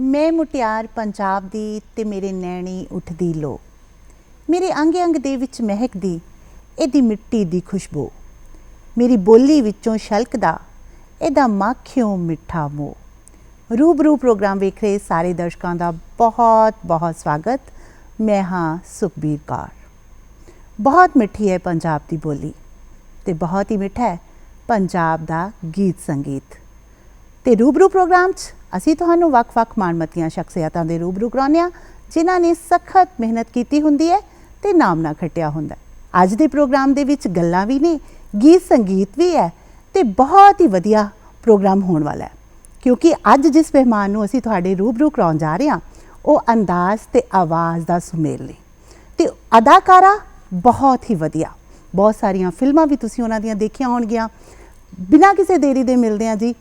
ਮੈਂ ਮੁਟਿਆਰ ਪੰਜਾਬ ਦੀ ਤੇ ਮੇਰੇ ਨੈਣੀ ਉੱਠਦੀ ਲੋ। ਮੇਰੇ ਅੰਗੇ ਅੰਗ ਦੇ ਵਿੱਚ ਮਹਿਕਦੀ, ਇਹਦੀ ਮਿੱਟੀ ਦੀ ਖੁਸ਼ਬੂ। ਮੇਰੀ ਬੋਲੀ ਵਿੱਚੋਂ ਛਲਕਦਾ, ਇਹਦਾ ਮਾਖਿਓ ਮਿੱਠਾ ਮੋਹ। ਰੂਬਰੂ ਪ੍ਰੋਗਰਾਮ ਵੇਖ ਰਹੇ ਸਾਰੇ ਦਰਸ਼ਕਾਂ ਦਾ ਬਹੁਤ ਬਹੁਤ ਸਵਾਗਤ। ਮੈਂ ਹਾਂ ਸੁਖਬੀਰ ਕੌਰ। ਬਹੁਤ ਮਿੱਠੀ ਹੈ ਪੰਜਾਬ ਦੀ ਬੋਲੀ ਤੇ ਬਹੁਤ ਹੀ ਮਿੱਠਾ ਹੈ ਪੰਜਾਬ ਦਾ ਗੀਤ ਸੰਗੀਤ। ਤੇ ਰੂਬਰੂ ਪ੍ਰੋਗਰਾਮ 'ਚ ਅਸੀਂ ਤੁਹਾਨੂੰ ਵੱਖ-ਵੱਖ ਮਾਣਮੱਤੀਆਂ ਸ਼ਖਸੀਅਤਾਂ ਦੇ ਰੂਬਰੂ ਕਰਾਉਂਦੇ ਹਾਂ, ਜਿਨ੍ਹਾਂ ਨੇ ਸਖਤ ਮਿਹਨਤ ਕੀਤੀ ਹੁੰਦੀ ਹੈ ਤੇ ਨਾਮ ਨਾ ਖੱਟਿਆ ਹੁੰਦਾ ਅੱਜ ਦੇ ਪ੍ਰੋਗਰਾਮ ਦੇ ਵਿੱਚ ਗੱਲਾਂ ਵੀ ਨੇ, ਗੀਤ ਸੰਗੀਤ ਵੀ ਹੈ ਤੇ ਬਹੁਤ ਹੀ ਵਧੀਆ ਪ੍ਰੋਗਰਾਮ ਹੋਣ ਵਾਲਾ ਹੈ। ਕਿਉਂਕਿ ਅੱਜ ਜਿਸ ਮਹਿਮਾਨ ਨੂੰ ਅਸੀਂ ਤੁਹਾਡੇ ਰੂਬਰੂ ਕਰਾਉਣ ਜਾ ਰਹੇ ਹਾਂ, ਉਹ ਅੰਦਾਜ਼ ਤੇ ਆਵਾਜ਼ ਦਾ ਸੁਮੇਲ ਨੇ। ਤੇ ਅਦਾਕਾਰਾ ਬਹੁਤ ਹੀ ਵਧੀਆ। ਬਹੁਤ ਸਾਰੀਆਂ ਫਿਲਮਾਂ ਵੀ ਤੁਸੀਂ ਉਹਨਾਂ ਦੀਆਂ ਦੇਖੀਆਂ ਹੋਣਗੀਆਂ। ਬਿਨਾਂ ਕਿਸੇ ਦੇਰੀ ਦੇ ਮਿਲਦੇ ਹਾਂ ਜੀ,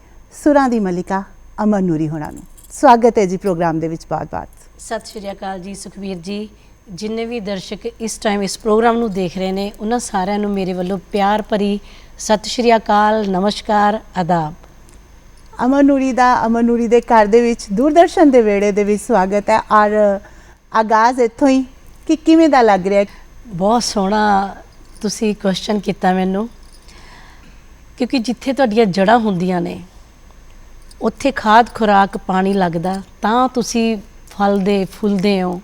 ਸੁਰਾਂ ਦੀ ਮਲਿਕਾ ਅਮਨ ਨੂਰੀ ਹੋਣਾ ਨੂੰ। ਸਵਾਗਤ ਹੈ ਜੀ ਪ੍ਰੋਗਰਾਮ ਦੇ ਵਿੱਚ ਬਾਤ-ਬਾਤ ਸਤਿ ਸ਼੍ਰੀ ਅਕਾਲ ਜੀ ਸੁਖਵੀਰ ਜੀ। ਜਿੰਨੇ ਵੀ ਦਰਸ਼ਕ ਇਸ ਟਾਈਮ ਇਸ ਪ੍ਰੋਗਰਾਮ ਨੂੰ ਦੇਖ ਰਹੇ ਨੇ ਉਹਨਾਂ ਸਾਰਿਆਂ ਨੂੰ ਮੇਰੇ ਵੱਲੋਂ ਪਿਆਰ ਭਰੀ ਸਤਿ ਸ਼੍ਰੀ ਅਕਾਲ ਨਮਸਕਾਰ ਆਦਾਬ। ਅਮਨ ਨੂਰੀ ਦਾ ਅਮਨ ਨੂਰੀ ਦੇ ਘਰ ਦੇ ਵਿੱਚ ਦੂਰਦਰਸ਼ਨ ਦੇ ਵੇੜੇ ਦੇ ਵਿੱਚ ਸਵਾਗਤ ਹੈ। ਔਰ ਆਗਾਜ਼ ਇੱਥੋਂ ਹੀ ਕਿ ਕਿਵੇਂ ਦਾ ਲੱਗ ਰਿਹਾ ਬਹੁਤ ਸੋਹਣਾ ਤੁਸੀਂ ਕੁਐਸਚਨ ਕੀਤਾ ਮੈਨੂੰ। ਕਿਉਂਕਿ ਜਿੱਥੇ ਤੁਹਾਡੀਆਂ ਜੜ੍ਹਾਂ ਹੁੰਦੀਆਂ ਨੇ ਉੱਥੇ ਖਾਦ ਖੁਰਾਕ ਪਾਣੀ ਲੱਗਦਾ, ਤਾਂ ਤੁਸੀਂ ਫਲਦੇ ਫੁੱਲਦੇ ਹੋ,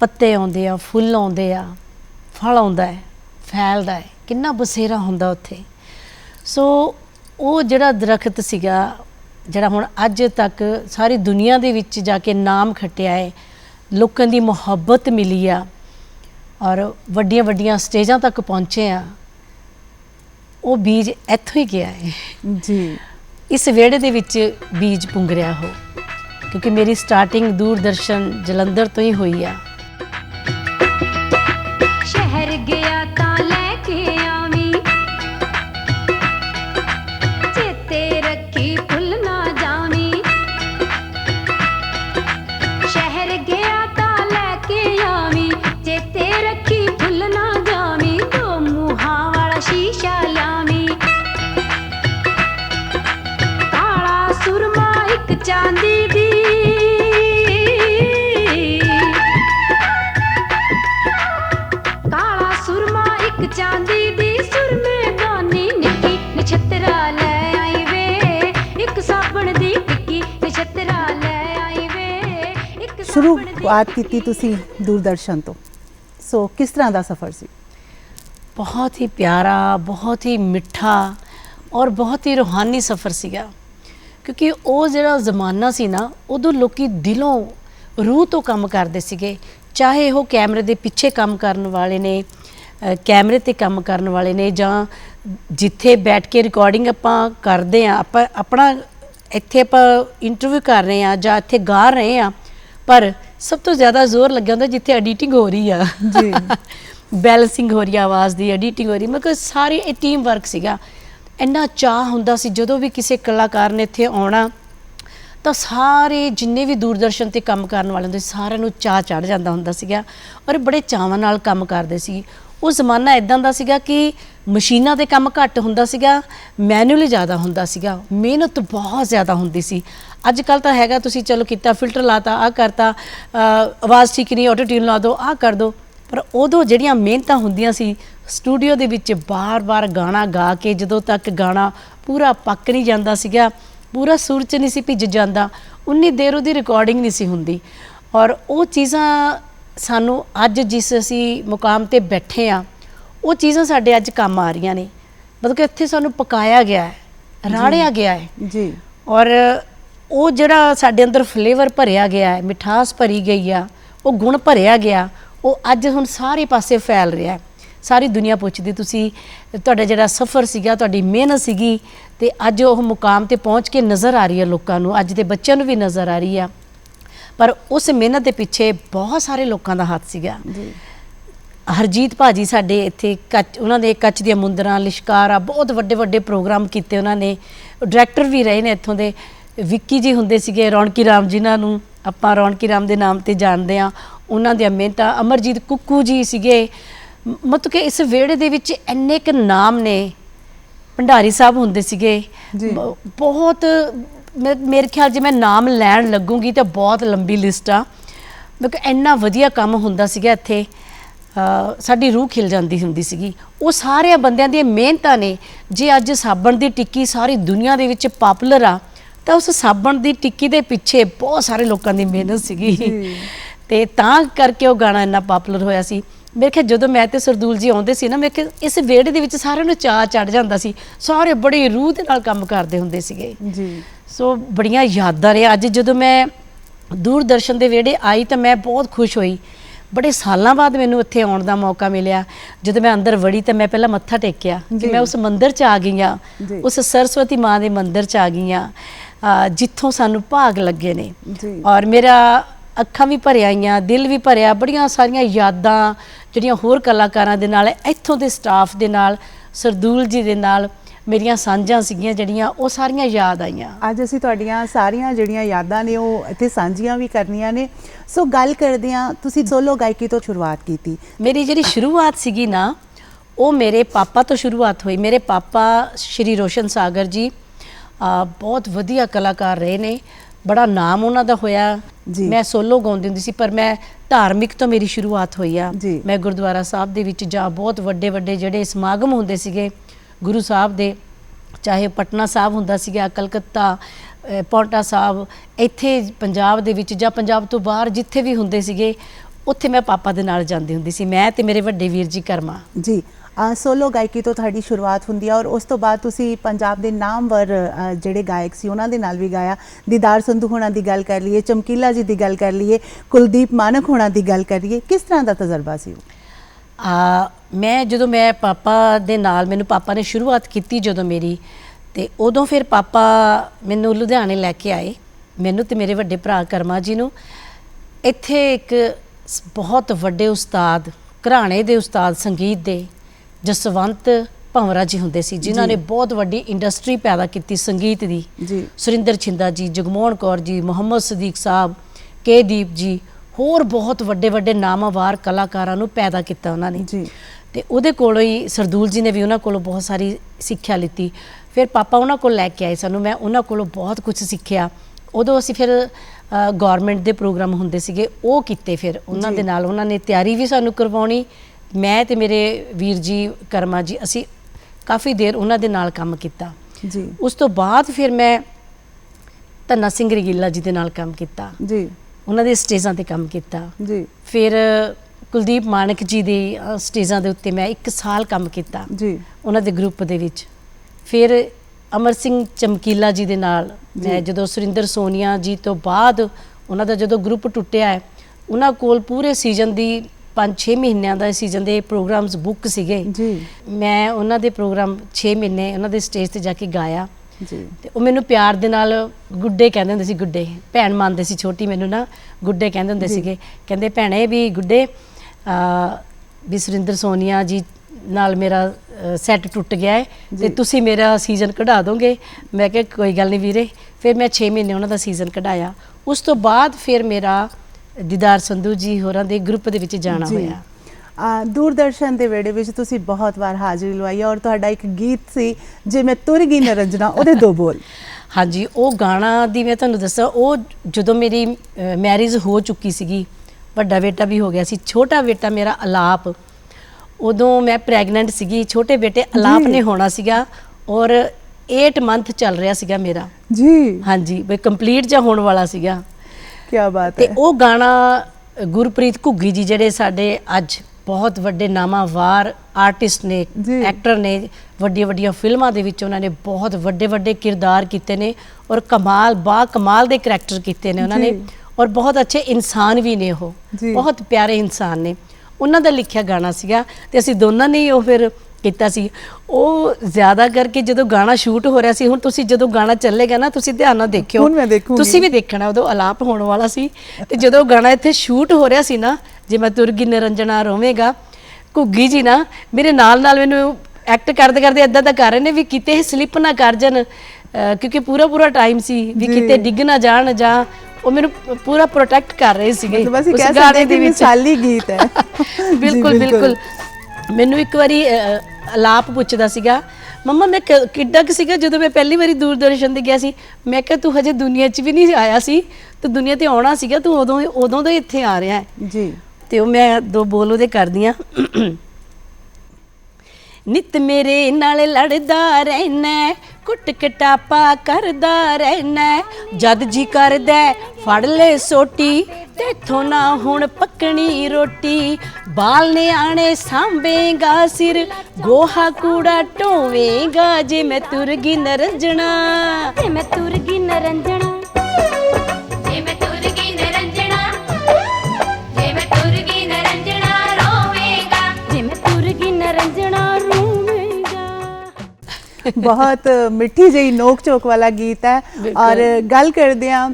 ਪੱਤੇ ਆਉਂਦੇ ਆ, ਫੁੱਲ ਆਉਂਦੇ ਆ, ਫਲ ਆਉਂਦਾ ਹੈ, ਫੈਲਦਾ ਹੈ, ਕਿੰਨਾ ਬਸੇਰਾ ਹੁੰਦਾ ਉੱਥੇ। ਸੋ ਉਹ ਜਿਹੜਾ ਦਰਖਤ ਸੀਗਾ, ਜਿਹੜਾ ਹੁਣ ਅੱਜ ਤੱਕ ਸਾਰੀ ਦੁਨੀਆ ਦੇ ਵਿੱਚ ਜਾ ਕੇ ਨਾਮ ਖੱਟਿਆ ਹੈ, ਲੋਕਾਂ ਦੀ ਮੁਹੱਬਤ ਮਿਲੀ ਆ, ਔਰ ਵੱਡੀਆਂ ਵੱਡੀਆਂ ਸਟੇਜਾਂ ਤੱਕ ਪਹੁੰਚੇ ਆ, ਉਹ ਬੀਜ ਇੱਥੋਂ ਹੀ ਗਿਆ ਹੈ। ਜੀ। ਇਸ ਵਿਹੜੇ ਦੇ ਵਿੱਚ ਬੀਜ ਪੁੰਗ ਰਿਹਾ ਹੋ, ਕਿਉਂਕਿ ਮੇਰੀ ਸਟਾਰਟਿੰਗ ਦੂਰਦਰਸ਼ਨ ਜਲੰਧਰ ਤੋਂ ਹੀ ਹੋਈ ਆ। ਸ਼ੁਰੂਆਤ ਕੀਤੀ ਤੁਸੀਂ ਦੂਰਦਰਸ਼ਨ ਤੋਂ। ਸੋ ਕਿਸ ਤਰ੍ਹਾਂ ਦਾ ਸਫ਼ਰ ਸੀ? ਬਹੁਤ ਹੀ ਪਿਆਰਾ, ਬਹੁਤ ਹੀ ਮਿੱਠਾ ਔਰ ਬਹੁਤ ਹੀ ਰੂਹਾਨੀ ਸਫ਼ਰ ਸੀਗਾ। ਕਿਉਂਕਿ ਉਹ ਜਿਹੜਾ ਜ਼ਮਾਨਾ ਸੀ ਨਾ, ਉਦੋਂ ਲੋਕੀ ਦਿਲੋਂ ਰੂਹ ਤੋਂ ਕੰਮ ਕਰਦੇ ਸੀਗੇ। ਚਾਹੇ ਉਹ ਕੈਮਰੇ ਦੇ ਪਿੱਛੇ ਕੰਮ ਕਰਨ ਵਾਲੇ ਨੇ ਕੈਮਰੇ ਤੇ ਕੰਮ ਕਰਨ ਵਾਲੇ ਨੇ ਜਾਂ ਜਿੱਥੇ ਬੈਠ ਕੇ ਰਿਕਾਰਡਿੰਗ ਆਪਾਂ ਕਰਦੇ ਆ ਆਪਾਂ ਆਪਣਾ ਇੱਥੇ ਆਪਾਂ ਇੰਟਰਵਿਊ ਕਰ ਰਹੇ ਆ ਜਾਂ ਇੱਥੇ ਗਾ ਰਹੇ ਆ ਪਰ ਸਭ ਤੋਂ ਜ਼ਿਆਦਾ ਜ਼ੋਰ ਲੱਗਿਆ ਹੁੰਦਾ ਜਿੱਥੇ ਐਡੀਟਿੰਗ ਹੋ ਰਹੀ ਆ। ਜੀ। ਬੈਲੈਂਸਿੰਗ ਹੋ ਰਹੀ ਆ ਆਵਾਜ਼ ਦੀ ਐਡੀਟਿੰਗ ਹੋ ਰਹੀ ਮਤਲਬ ਸਾਰੇ ਇਹ ਟੀਮ ਵਰਕ ਸੀਗਾ। ਇੰਨਾ ਚਾਹ ਹੁੰਦਾ ਸੀ ਜਦੋਂ ਵੀ ਕਿਸੇ ਕਲਾਕਾਰ ਨੇ ਇੱਥੇ ਆਉਣਾ ਤਾਂ ਸਾਰੇ ਜਿੰਨੇ ਵੀ ਦੂਰਦਰਸ਼ਨ ਤੇ ਕੰਮ ਕਰਨ ਵਾਲੇ ਹੁੰਦੇ ਸਾਰਿਆਂ ਨੂੰ ਚਾਹ ਚੜ ਜਾਂਦਾ ਹੁੰਦਾ ਸੀਗਾ ਔਰ ਬੜੇ ਚਾਵਾਂ ਨਾਲ ਕੰਮ ਕਰਦੇ ਸੀ। ਉਹ ਜ਼ਮਾਨਾ ਇਦਾਂ ਦਾ ਸੀਗਾ ਕਿ ਮਸ਼ੀਨਾਂ ਤੇ ਕੰਮ ਘੱਟ ਹੁੰਦਾ ਸੀਗਾ ਮੈਨੂਅਲੀ ਜ਼ਿਆਦਾ ਹੁੰਦਾ ਸੀਗਾ। ਮਿਹਨਤ ਬਹੁਤ ਜ਼ਿਆਦਾ ਹੁੰਦੀ ਸੀ। ਅੱਜ ਕੱਲ ਤਾਂ ਹੈਗਾ ਤੁਸੀਂ ਚਲੋ ਕੀਤਾ ਫਿਲਟਰ ਲਾਤਾ ਆ ਕਰਤਾ ਆਵਾਜ਼ ਠੀਕ ਨਹੀਂ ਆਟੋ ਟਿਊਨ ਲਾ ਦਿਓ ਆ ਕਰ ਦਿਓ ਪਰ ਉਦੋਂ ਜਿਹੜੀਆਂ ਮਿਹਨਤਾਂ ਹੁੰਦੀਆਂ ਸੀ ਸਟੂਡੀਓ ਦੇ ਵਿੱਚ ਬਾਰ-ਬਾਰ ਗਾਣਾ ਗਾ ਕੇ ਜਦੋਂ ਤੱਕ ਗਾਣਾ ਪੂਰਾ ਪੱਕ ਨਹੀਂ ਜਾਂਦਾ ਸੀਗਾ ਪੂਰਾ ਸੁਰ ਚ ਨਹੀਂ ਸੀ ਭਿੱਜ ਜਾਂਦਾ ਉਨੀ ਦੇਰ ਉਹਦੀ ਰਿਕਾਰਡਿੰਗ ਨਹੀਂ ਸੀ ਹੁੰਦੀ। ਔਰ ਉਹ ਚੀਜ਼ਾਂ ਸਾਨੂੰ ਅੱਜ ਜਿਸ ਅਸੀਂ ਮੁਕਾਮ ਤੇ ਬੈਠੇ ਆ ਉਹ ਚੀਜ਼ਾਂ ਸਾਡੇ ਅੱਜ ਕੰਮ ਆ ਰਹੀਆਂ ਨੇ। ਮਤਲਬ ਕਿ ਇੱਥੇ ਸਾਨੂੰ ਪਕਾਇਆ ਗਿਆ ਹੈ ਰਾੜਿਆ ਗਿਆ ਹੈ। ਜੀ। ਔਰ ਉਹ ਜਿਹੜਾ ਸਾਡੇ ਅੰਦਰ ਫਲੇਵਰ ਭਰਿਆ ਗਿਆ ਹੈ ਮਿਠਾਸ ਭਰੀ ਗਈ ਆ ਉਹ ਗੁਣ ਭਰਿਆ ਗਿਆ ਉਹ ਅੱਜ ਹੁਣ ਸਾਰੇ ਪਾਸੇ ਫੈਲ ਰਿਹਾ ਹੈ। ਸਾਰੀ ਦੁਨੀਆ ਪੁੱਛਦੀ ਤੁਸੀਂ ਤੁਹਾਡਾ ਜਿਹੜਾ ਸਫ਼ਰ ਸੀਗਾ ਤੁਹਾਡੀ ਮਿਹਨਤ ਸੀਗੀ ਤੇ ਅੱਜ ਉਹ ਮੁਕਾਮ ਤੇ ਪਹੁੰਚ ਕੇ ਨਜ਼ਰ ਆ ਰਹੀ ਹੈ ਲੋਕਾਂ ਨੂੰ ਅੱਜ ਦੇ ਬੱਚਿਆਂ ਨੂੰ ਵੀ ਨਜ਼ਰ ਆ ਰਹੀ ਆ। ਪਰ ਉਸ ਮਿਹਨਤ ਦੇ ਪਿੱਛੇ ਬਹੁਤ ਸਾਰੇ ਲੋਕਾਂ ਦਾ ਹੱਥ ਸੀਗਾ। ਜੀ। ਹਰਜੀਤ ਭਾਜੀ ਸਾਡੇ ਇੱਥੇ ਕੱਚ ਉਹਨਾਂ ਦੇ ਕੱਚ ਦੀਆਂ ਮੁੰਦਰਾਂ ਲਿਸ਼ਕਾਰਾ ਬਹੁਤ ਵੱਡੇ ਵੱਡੇ ਪ੍ਰੋਗਰਾਮ ਕੀਤੇ ਉਹਨਾਂ ਨੇ। ਡਾਇਰੈਕਟਰ ਵੀ ਰਹੇ ਨੇ ਇੱਥੋਂ ਦੇ। ਵਿੱਕੀ ਜੀ ਹੁੰਦੇ ਸੀਗੇ ਰੌਣਕੀ ਰਾਮ ਜਿਨ੍ਹਾਂ ਨੂੰ ਆਪਾਂ ਰੌਣਕੀ ਰਾਮ ਦੇ ਨਾਮ ਤੇ ਜਾਣਦੇ ਆ ਉਹਨਾਂ ਦੀਆਂ ਮਿਹਨਤਾਂ। ਅਮਰਜੀਤ ਕੁੱਕੂ ਜੀ ਸੀਗੇ। ਮਤਲਬ ਕਿ ਇਸ ਵਿਹੜੇ ਦੇ ਵਿੱਚ ਇੰਨੇ ਕੁ ਨਾਮ ਨੇ। ਭੰਡਾਰੀ ਸਾਹਿਬ ਹੁੰਦੇ ਸੀਗੇ। ਬਹੁਤ ਮੇਰੇ ਖਿਆਲ ਜੇ ਮੈਂ ਨਾਮ ਲੈਣ ਲੱਗੂੰਗੀ ਤਾਂ ਬਹੁਤ ਲੰਬੀ ਲਿਸਟ ਆ। ਕਿਉਂਕਿ ਇੰਨਾ ਵਧੀਆ ਕੰਮ ਹੁੰਦਾ ਸੀਗਾ ਇੱਥੇ। ਸਾਡੀ ਰੂਹ ਖਿਲ ਜਾਂਦੀ ਹੁੰਦੀ ਸੀਗੀ। ਉਹ ਸਾਰੇ ਬੰਦਿਆਂ ਦੀਆਂ ਮਿਹਨਤਾਂ ਨੇ। ਜੇ ਅੱਜ ਸਾਬਣ ਦੀ ਟਿੱਕੀ ਸਾਰੀ ਦੁਨੀਆ ਦੇ ਵਿੱਚ ਪਪੂਲਰ ਆ ਤਾਂ ਉਸ ਸਾਬਣ ਦੀ ਟਿੱਕੀ ਦੇ ਪਿੱਛੇ ਬਹੁਤ ਸਾਰੇ ਲੋਕਾਂ ਦੀ ਮਿਹਨਤ ਸੀਗੀ। ਤੇ ਤਾਂ ਕਰਕੇ ਉਹ ਗਾਣਾ ਇੰਨਾ ਪਪੂਲਰ ਹੋਇਆ ਸੀ। ਮੇਰੇ ਖਿਆਲ ਜਦੋਂ ਮੈਂ ਤੇ ਸਰਦੂਲ ਜੀ ਆਉਂਦੇ ਸੀ ਨਾ ਮੇਰੇ ਖਿਆਲ ਇਸ ਵਿਹੜੇ ਦੇ ਵਿੱਚ ਸਾਰਿਆਂ ਨੂੰ ਚਾਅ ਚੜ ਜਾਂਦਾ ਸੀ। ਸਾਰੇ ਬੜੀ ਰੂਹ ਦੇ ਨਾਲ ਕੰਮ ਕਰਦੇ ਹੁੰਦੇ ਸੀਗੇ। ਜੀ। ਸੋ ਬੜੀਆਂ ਯਾਦਾਂ ਨੇ ਅੱਜ ਜਦੋਂ ਮੈਂ ਦੂਰਦਰਸ਼ਨ ਦੇ ਵਿਹੜੇ ਆਈ ਤਾਂ ਮੈਂ ਬਹੁਤ ਖੁਸ਼ ਹੋਈ। ਬੜੇ ਸਾਲਾਂ ਬਾਅਦ ਮੈਨੂੰ ਇੱਥੇ ਆਉਣ ਦਾ ਮੌਕਾ ਮਿਲਿਆ। ਜਦੋਂ ਮੈਂ ਅੰਦਰ ਵੜੀ ਤਾਂ ਮੈਂ ਪਹਿਲਾਂ ਮੱਥਾ ਟੇਕਿਆ। ਕਿ। ਮੈਂ ਉਸ ਮੰਦਿਰ 'ਚ ਆ ਗਈ ਜੀ। ਉਸ ਸਰਸਵਤੀ ਮਾਂ ਦੇ ਮੰਦਿਰ 'ਚ ਆ ਗਈ ਅ, ਜਿੱਥੋਂ ਸਾਨੂੰ ਭਾਗ ਲੱਗੇ ਨੇ। ਔਰ ਮੇਰਾ ਅੱਖਾਂ ਵੀ ਭਰ ਆਈਆਂ ਦਿਲ ਵੀ ਭਰਿਆ ਬੜੀਆਂ ਸਾਰੀਆਂ ਯਾਦਾਂ ਜਿਹੜੀਆਂ ਹੋਰ ਕਲਾਕਾਰਾਂ ਦੇ ਨਾਲ ਇੱਥੋਂ ਦੇ ਸਟਾਫ ਦੇ ਨਾਲ ਸਰਦੂਲ ਜੀ ਦੇ ਨਾਲ ਮੇਰੀਆਂ ਸਾਂਝਾਂ ਸੀਗੀਆਂ ਜਿਹੜੀਆਂ ਉਹ ਸਾਰੀਆਂ ਯਾਦ ਆਈਆਂ। ਅੱਜ ਅਸੀਂ ਤੁਹਾਡੀਆਂ ਸਾਰੀਆਂ ਜਿਹੜੀਆਂ ਯਾਦਾਂ ਨੇ ਉਹ ਇੱਥੇ ਸਾਂਝੀਆਂ ਵੀ ਕਰਨੀਆਂ ਨੇ। ਸੋ ਗੱਲ ਕਰਦੇ ਹਾਂ ਤੁਸੀਂ ਸੋਲੋ ਗਾਇਕੀ ਤੋਂ ਸ਼ੁਰੂਆਤ ਕੀਤੀ। ਮੇਰੀ ਜਿਹੜੀ ਸ਼ੁਰੂਆਤ ਸੀਗੀ ਨਾ ਉਹ ਮੇਰੇ ਪਾਪਾ ਤੋਂ ਸ਼ੁਰੂਆਤ ਹੋਈ। ਮੇਰੇ ਪਾਪਾ ਸ਼੍ਰੀ ਰੋਸ਼ਨ ਸਾਗਰ ਜੀ ਬਹੁਤ ਵਧੀਆ ਕਲਾਕਾਰ ਰਹੇ ਨੇ। ਬੜਾ ਨਾਮ ਉਹਨਾਂ ਦਾ ਹੋਇਆ। ਜੀ। ਮੈਂ ਸੋਲੋ ਗਾਉਂਦੀ ਹੁੰਦੀ ਸੀ ਪਰ ਮੈਂ ਧਾਰਮਿਕ ਤੋਂ ਮੇਰੀ ਸ਼ੁਰੂਆਤ ਹੋਈ ਆ। ਮੈਂ ਗੁਰਦੁਆਰਾ ਸਾਹਿਬ ਦੇ ਵਿੱਚ ਜਾ ਬਹੁਤ ਵੱਡੇ ਵੱਡੇ ਜਿਹੜੇ ਸਮਾਗਮ ਹੁੰਦੇ ਸੀਗੇ ਗੁਰੂ ਸਾਹਿਬ ਦੇ ਚਾਹੇ ਪਟਨਾ ਸਾਹਿਬ ਹੁੰਦਾ ਸੀਗਾ ਕਲਕੱਤਾ ਪੌਂਟਾ ਸਾਹਿਬ ਇੱਥੇ ਪੰਜਾਬ ਦੇ ਵਿੱਚ ਜਾਂ ਪੰਜਾਬ ਤੋਂ ਬਾਹਰ ਜਿੱਥੇ ਵੀ ਹੁੰਦੇ ਸੀਗੇ ਉੱਥੇ ਮੈਂ ਪਾਪਾ ਦੇ ਨਾਲ ਜਾਂਦੀ ਹੁੰਦੀ ਸੀ। ਮੈਂ ਤੇ ਮੇਰੇ ਵੱਡੇ ਵੀਰ ਜੀ ਕਰਮਾ। ਜੀ। ਸੋਲੋ ਗਾਇਕੀ ਤੋਂ ਤੁਹਾਡੀ ਸ਼ੁਰੂਆਤ ਹੁੰਦੀ ਆ ਔਰ ਉਸ ਤੋਂ ਬਾਅਦ ਤੁਸੀਂ ਪੰਜਾਬ ਦੇ ਨਾਮਵਰ ਜਿਹੜੇ ਗਾਇਕ ਸੀ ਉਹਨਾਂ ਦੇ ਨਾਲ ਵੀ ਗਾਇਆ। ਦੀਦਾਰ ਸੰਧੂ ਹੋਣਾ ਦੀ ਗੱਲ ਕਰ ਲਈਏ, ਚਮਕੀਲਾ ਜੀ ਦੀ ਗੱਲ ਕਰ ਲਈਏ, ਕੁਲਦੀਪ ਮਾਨਕ ਹੋਣਾ ਦੀ ਗੱਲ ਕਰ ਲਈਏ, ਕਿਸ ਤਰ੍ਹਾਂ ਦਾ ਤਜਰਬਾ ਸੀ ਉਹ? ਆ ਮੈਂ ਜਦੋਂ ਮੈਂ ਪਾਪਾ ਦੇ ਨਾਲ, ਮੈਨੂੰ ਪਾਪਾ ਨੇ ਸ਼ੁਰੂਆਤ ਕੀਤੀ ਜਦੋਂ ਮੇਰੀ, ਤੇ ਉਦੋਂ ਫਿਰ ਪਾਪਾ ਮੈਨੂੰ ਲੁਧਿਆਣੇ ਲੈ ਕੇ ਆਏ, ਮੈਨੂੰ ਤੇ ਮੇਰੇ ਵੱਡੇ ਭਰਾ ਕਰਮਾ ਜੀ ਨੂੰ। ਇੱਥੇ ਇੱਕ ਸ- ਬਹੁਤ ਵੱਡੇ ਉਸਤਾਦ, ਘਰਾਣੇ ਦੇ ਉਸਤਾਦ, ਸੰਗੀਤ ਦੇ ਜਸਵੰਤ ਭੰਵਰਾ ਜੀ ਹੁੰਦੇ ਸੀ ਜਿਨ੍ਹਾਂ। ਨੇ ਬਹੁਤ ਵੱਡੀ ਇੰਡਸਟਰੀ ਪੈਦਾ ਕੀਤੀ ਸੰਗੀਤ ਦੀ। ਜੀ। ਸੁਰਿੰਦਰ ਛਿੰਦਾ ਜੀ ਜਗਮੋਹਨ ਕੌਰ ਜੀ ਮੁਹੰਮਦ ਸਦੀਕ ਸਾਹਿਬ ਕੇ ਦੀਪ ਜੀ ਹੋਰ ਬਹੁਤ ਵੱਡੇ ਵੱਡੇ ਨਾਮਵਰ ਕਲਾਕਾਰਾਂ ਨੂੰ ਪੈਦਾ ਕੀਤਾ ਉਹਨਾਂ ਨੇ। ਜੀ। ਤੇ ਉਹਦੇ ਕੋਲੋਂ ਹੀ ਸਰਦੂਲ ਜੀ ਨੇ ਵੀ ਉਹਨਾਂ ਕੋਲੋਂ ਬਹੁਤ ਸਾਰੀ ਸਿੱਖਿਆ ਲਿੱਤੀ। ਫਿਰ ਪਾਪਾ ਉਹਨਾਂ ਕੋਲ ਲੈ ਕੇ ਆਏ ਸਾਨੂੰ ਮੈਂ ਉਹਨਾਂ ਕੋਲੋਂ ਬਹੁਤ ਕੁਝ ਸਿੱਖਿਆ। ਉਦੋਂ ਅਸੀਂ ਫਿਰ ਗਵਰਨਮੈਂਟ ਦੇ ਪ੍ਰੋਗਰਾਮ ਹੁੰਦੇ ਸੀਗੇ ਉਹ ਕੀਤੇ ਫਿਰ। ਉਹਨਾਂ। ਦੇ ਨਾਲ ਉਹਨਾਂ ਨੇ ਤਿਆਰੀ ਵੀ ਸਾਨੂੰ ਕਰਵਾਉਣੀ ਮੈਂ ਤੇ ਮੇਰੇ ਵੀਰ ਜੀ ਕਰਮਾ ਜੀ ਅਸੀਂ ਕਾਫੀ ਦੇਰ ਉਹਨਾਂ ਦੇ ਨਾਲ ਕੰਮ ਕੀਤਾ। ਜੀ। ਉਸ ਤੋਂ ਬਾਅਦ ਫਿਰ ਮੈਂ ਧੰਨਾ ਸਿੰਘ ਰਗੀਲਾ ਜੀ ਦੇ ਨਾਲ ਕੰਮ ਕੀਤਾ। ਜੀ। ਉਹਨਾਂ ਦੇ ਸਟੇਜਾਂ ਤੇ ਕੰਮ ਕੀਤਾ। ਜੀ। ਫਿਰ ਕੁਲਦੀਪ ਮਾਨਕ ਜੀ ਦੇ ਸਟੇਜਾਂ ਦੇ ਉੱਤੇ ਮੈਂ 1 ਸਾਲ ਕੰਮ ਕੀਤਾ। ਜੀ। ਉਹਨਾਂ ਦੇ ਗਰੁੱਪ ਦੇ ਵਿੱਚ। ਫਿਰ ਅਮਰ ਸਿੰਘ ਚਮਕੀਲਾ ਜੀ ਦੇ ਨਾਲ ਮੈਂ। ਜਦੋਂ ਸੁਰਿੰਦਰ ਸੋਨੀਆ ਜੀ ਤੋਂ ਬਾਅਦ ਉਹਨਾਂ ਦਾ ਜਦੋਂ ਗਰੁੱਪ ਟੁੱਟਿਆ ਹੈ ਉਹਨਾਂ ਕੋਲ ਪੂਰੇ ਸੀਜ਼ਨ ਦੀ 5-6 ਮਹੀਨਿਆਂ ਦਾ ਸੀਜ਼ਨ ਦੇ ਪ੍ਰੋਗਰਾਮਸ ਬੁੱਕ ਸੀਗੇ। ਜੀ। ਮੈਂ ਉਹਨਾਂ ਦੇ ਪ੍ਰੋਗਰਾਮ 6 ਮਹੀਨੇ ਉਹਨਾਂ ਦੇ ਸਟੇਜ ਤੇ ਜਾ ਕੇ ਗਾਇਆ। ਜੀ। ਤੇ ਉਹ ਮੈਨੂੰ ਪਿਆਰ ਦੇ ਨਾਲ ਗੁੱਡੇ ਕਹਿੰਦੇ ਹੁੰਦੇ ਸੀ ਗੁੱਡੇ। ਭੈਣ ਮੰਨਦੇ ਸੀ ਛੋਟੀ ਮੈਨੂੰ ਨਾ ਗੁੱਡੇ ਕਹਿੰਦੇ ਹੁੰਦੇ। ਸੀਗੇ। ਕਹਿੰਦੇ ਭੈਣੇ ਵੀ ਗੁੱਡੇ ਆ ਵੀ ਸੁਰਿੰਦਰ ਸੋਨੀਆ ਜੀ ਨਾਲ ਮੇਰਾ ਸੈੱਟ ਟੁੱਟ ਗਿਆ ਹੈ। ਤੇ ਤੁਸੀਂ ਮੇਰਾ ਸੀਜ਼ਨ ਕਢਾ ਦੋਗੇ? ਮੈਂ ਕਿਹਾ ਕੋਈ ਗੱਲ ਨਹੀਂ ਵੀਰੇ। ਫਿਰ ਮੈਂ 6 ਮਹੀਨੇ ਉਹਨਾਂ ਦਾ ਸੀਜ਼ਨ ਕਢਾਇਆ। ਉਸ ਤੋਂ ਬਾਅਦ ਫਿਰ ਮੇਰਾ ਦੀਦਾਰ ਸੰਧੂ ਜੀ ਹੋਰਾਂ ਦੇ ਗਰੁੱਪ ਦੇ ਵਿੱਚ ਜਾਣਾ ਜੀ। ਹੋਇਆ। ਆ ਦੂਰਦਰਸ਼ਨ ਦੇ ਵੇੜੇ ਵਿੱਚ ਤੁਸੀਂ ਬਹੁਤ ਵਾਰ ਹਾਜ਼ਰੀ ਲਵਾਈ ਹੈ ਔਰ ਤੁਹਾਡਾ ਇੱਕ ਗੀਤ ਸੀ ਜੇ ਮੈਂ ਤੁਰ ਗਈ ਨਰੰਜਨਾ ਉਹਦੇ ਦੋ ਬੋਲ। ਹਾਂਜੀ ਉਹ ਗਾਣਾ ਦੀ ਮੈਂ ਤੁਹਾਨੂੰ ਦੱਸਾਂ ਉਹ ਜਦੋਂ ਮੇਰੀ ਮੈਰਿਜ ਹੋ ਚੁੱਕੀ ਸੀਗੀ ਵੱਡਾ ਬੇਟਾ ਵੀ ਹੋ ਗਿਆ ਸੀ ਛੋਟਾ ਬੇਟਾ ਮੇਰਾ ਅਲਾਪ ਉਦੋਂ ਮੈਂ ਪ੍ਰੈਗਨੈਂਟ ਸੀਗੀ ਛੋਟੇ ਬੇਟੇ ਅਲਾਪ ਜੀ। ਨੇ ਹੋਣਾ ਸੀਗਾ ਔਰ 8 ਮੰਥ ਚੱਲ ਰਿਹਾ ਸੀਗਾ ਮੇਰਾ। ਜੀ। ਹਾਂਜੀ ਵੀ ਕੰਪਲੀਟ ਜਾਂ ਹੋਣ ਵਾਲਾ ਸੀਗਾ। ਕੀ ਬਾਤ ਤੇ ਹੈ ਉਹ ਗਾਣਾ ਗੁਰਪ੍ਰੀਤ ਘੁੱਗੀ ਜੀ ਜਿਹੜੇ ਸਾਡੇ ਅੱਜ ਬਹੁਤ ਵੱਡੇ ਨਾਮਾਵਾਰ ਆਰਟਿਸਟ ਨੇ। ਐਕਟਰ ਨੇ ਵੱਡੀਆਂ ਵੱਡੀਆਂ ਫਿਲਮਾਂ ਦੇ ਵਿੱਚ ਉਹਨਾਂ ਨੇ ਬਹੁਤ ਵੱਡੇ ਵੱਡੇ ਕਿਰਦਾਰ ਕੀਤੇ ਨੇ ਔਰ ਕਮਾਲ ਬਾ ਕਮਾਲ ਦੇ ਕਰੈਕਟਰ ਕੀਤੇ ਨੇ ਉਹਨਾਂ ਨੇ। ਔਰ ਬਹੁਤ ਅੱਛੇ ਇਨਸਾਨ ਵੀ ਨੇ ਉਹ। ਬਹੁਤ ਪਿਆਰੇ ਇਨਸਾਨ ਨੇ ਉਹਨਾਂ ਦਾ ਲਿਖਿਆ ਗਾਣਾ ਸੀਗਾ ਤੇ ਅਸੀਂ ਦੋਨਾਂ ਨੇ ਉਹ ਫਿਰ ਕੀਤਾ ਸੀ। ਉਹ ਜ਼ਿਆਦਾ ਕਰਕੇ ਜਦੋਂ ਗਾਣਾ ਸ਼ੂਟ ਹੋ ਰਿਹਾ ਸੀ ਹੁਣ ਤੁਸੀਂ ਜਦੋਂ ਗਾਣਾ ਚੱਲੇਗਾ ਨਾ ਤੁਸੀਂ ਧਿਆਨ ਨਾਲ ਦੇਖਿਓ। ਹੁਣ ਮੈਂ ਦੇਖੂੰਗੀ। ਤੁਸੀਂ ਵੀ ਦੇਖਣਾ ਉਦੋਂ ਅਲਾਪ ਹੋਣ ਵਾਲਾ ਸੀ। ਤੇ ਜਦੋਂ ਗਾਣਾ ਇੱਥੇ ਸ਼ੂਟ ਹੋ ਰਿਹਾ ਸੀ ਨਾ ਜੇ ਮੈਂ ਤੁਰਗੀ ਨਿਰੰਜਨਾ ਰੋਵੇਗਾ ਘੁੱਗੀ ਜੀ ਨਾ ਮੇਰੇ ਨਾਲ ਨਾਲ ਮੈਨੂੰ ਐਕਟ ਕਰਦੇ ਕਰਦੇ ਇਦਾਂ ਦਾ ਕਰ ਰਹੇ ਨੇ ਵੀ ਕਿਤੇ ਸਲਿੱਪ ਨਾ ਕਰ ਜਾਣ ਅਹ ਕਿਉਂਕਿ ਪੂਰਾ ਪੂਰਾ ਟਾਈਮ ਸੀ ਵੀ ਜੀ। ਕਿਤੇ ਡਿੱਗ ਨਾ ਜਾਣ ਜਾਂ ਉਹ ਮੈਨੂੰ ਪੂਰਾ ਪ੍ਰੋਟੈਕਟ ਕਰ ਰਹੇ ਸੀਗੇ। ਮਤਲਬ ਅਸੀਂ ਉਸ ਕਹਿ ਗਾਣੇ ਸਕਦੇ ਕਿ ਮਿਸਾਲੀ ਗੀਤ ਹੈ। ਬਿਲਕੁਲ ਬਿਲਕੁਲ। ਮੈਨੂੰ ਇੱਕ ਵਾਰੀ ਅ, ਅਲਾਪ ਪੁੱਛਦਾ ਸੀਗਾ ਮੰਮਾ ਮੈਂ ਕ- ਕਿੱਡਾ ਕਿ ਸੀਗਾ ਜਦੋਂ ਮੈਂ ਪਹਿਲੀ ਵਾਰੀ ਦੂਰਦਰਸ਼ਨ ਤੇ ਗਿਆ ਸੀ? ਮੈਂ ਕਿਹਾ ਤੂੰ ਹਜੇ ਦੁਨੀਆ 'ਚ ਵੀ ਨਹੀਂ ਆਇਆ ਸੀ? ਤੂੰ ਦੁਨੀਆ ਤੇ ਆਉਣਾ ਸੀਗਾ ਤੂੰ ਉਦੋਂ ਉਦੋਂ ਤੋਂ ਹੀ ਇੱਥੇ ਆ ਰਿਹਾ ਹੈ। ਜੀ। ਤੇ ਉਹ ਮੈਂ ਦੋ ਬੋਲ ਉਹਦੇ ਕਰਦੀਆਂ ਨਿਤ ਮੇਰੇ ਨਾਲ ਲੜਦਾ ਰਹਿਣਾ, ਕੁੱਟ ਕਟਾਪਾ ਕਰਦਾ ਰਹਿਣਾ। ਜਦ ਜੀ ਕਰਦਾ, ਫੜ ਲੈ ਸੋਟੀ ਤੇਥੋਂ ਨਾ ਹੁਣ ਪੱਕਣੀ ਰੋਟੀ। ਬਾਲ ਨੇ ਆਣੇ ਸਾਂਭੇਗਾ ਸਿਰ, ਗੋਹਾ ਕੂੜਾ ਢੋਵੇਂਗਾ ਜੇ ਮੈਂ ਤੁਰ ਗਈ ਨਰੰਜਣਾ। ਜੇ ਮੈਂ ਤੁਰ ਗਈ ਨਰੰਜਣਾ। ਬਹੁਤ ਮਿੱਠੀ ਜਿਹੀ ਨੋਕ ਝੋਕ ਵਾਲਾ ਗੀਤ ਹੈ। ਔਰ ਗੱਲ ਕਰਦੇ ਆ